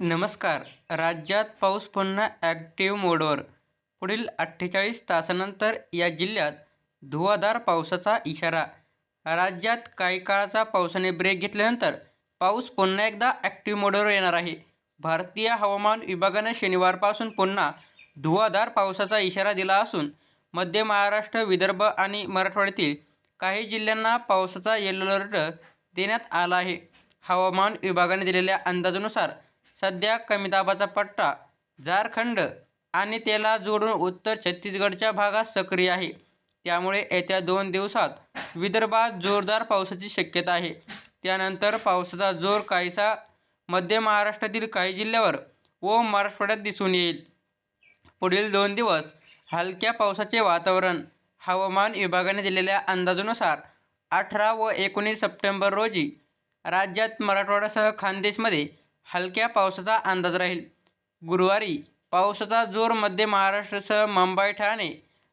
नमस्कार. राज्यात पाऊस पुन्हा ॲक्टिव्ह मोडवर पुढील अठ्ठेचाळीस तासानंतर या जिल्ह्यात धुवाधार पावसाचा इशारा. राज्यात काही काळाचा पावसाने ब्रेक घेतल्यानंतर पाऊस पुन्हा एकदा ॲक्टिव्ह मोडवर येणार आहे. भारतीय हवामान विभागानं शनिवारपासून पुन्हा धुवाधार पावसाचा इशारा दिला असून मध्य महाराष्ट्र विदर्भ आणि मराठवाड्यातील काही जिल्ह्यांना पावसाचा येलो अलर्ट देण्यात आला आहे. हवामान विभागाने दिलेल्या अंदाजानुसार सध्या कमी दाबाचा पट्टा झारखंड आणि त्याला जोडून उत्तर छत्तीसगडच्या भागात सक्रिय आहे. त्यामुळे येत्या दोन दिवसात विदर्भात जोरदार पावसाची शक्यता आहे. त्यानंतर पावसाचा जोर काहीसा मध्य महाराष्ट्रातील काही जिल्ह्यावर व मराठवाड्यात दिसून येईल. पुढील दोन दिवस हलक्या पावसाचे वातावरण हवामान विभागाने दिलेल्या अंदाजानुसार अठरा व एकोणीस सप्टेंबर रोजी राज्यात मराठवाड्यासह खानदेशमध्ये हलक्या पावसाचा अंदाज राहील. गुरुवारी पावसाचा जोर मध्य महाराष्ट्रसह मुंबई ठाणे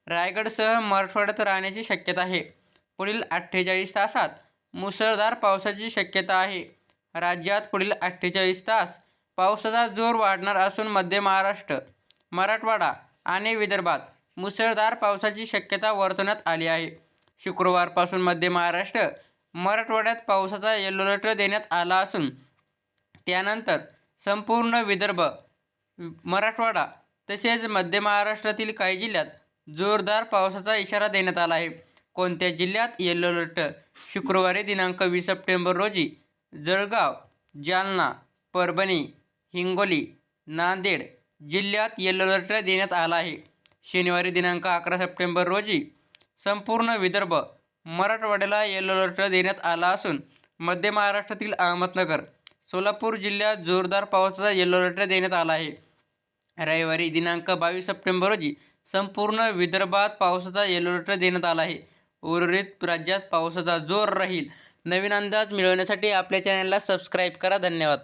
रायगडसह मराठवाड्यात राहण्याची शक्यता आहे. पुढील अठ्ठेचाळीस तासात मुसळधार पावसाची शक्यता आहे. राज्यात पुढील अठ्ठेचाळीस तास पावसाचा जोर वाढणार असून मध्य महाराष्ट्र मराठवाडा आणि विदर्भात मुसळधार पावसाची शक्यता वर्तवण्यात आली आहे. शुक्रवारपासून मध्य महाराष्ट्र मराठवाड्यात पावसाचा येलो अलर्ट देण्यात आला असून त्यानंतर संपूर्ण विदर्भ मराठवाडा तसेच मध्य महाराष्ट्रातील काही जिल्ह्यात जोरदार पावसाचा इशारा देण्यात आला आहे. कोणत्या जिल्ह्यात? येलो अलर्ट शुक्रवारी दिनांक वीस सप्टेंबर रोजी जळगाव जालना परभणी हिंगोली नांदेड जिल्ह्यात येलो अलर्ट देण्यात आला आहे. शनिवारी दिनांक अकरा सप्टेंबर रोजी संपूर्ण विदर्भ मराठवाड्याला येलो अलर्ट देण्यात आला असून मध्य महाराष्ट्रातील अहमदनगर सोलापूर जिल्ह्यात जोरदार पावसाचा येलो अलर्ट देण्यात आला आहे. रविवारी दिनांक बावीस सप्टेंबर रोजी संपूर्ण विदर्भात पावसाचा येलो अलर्ट देण्यात आला आहे. उर्वरित राज्यात पावसाचा जोर राहील. नवीन अंदाज मिळवण्यासाठी आपल्या चॅनलला सबस्क्राईब करा. धन्यवाद.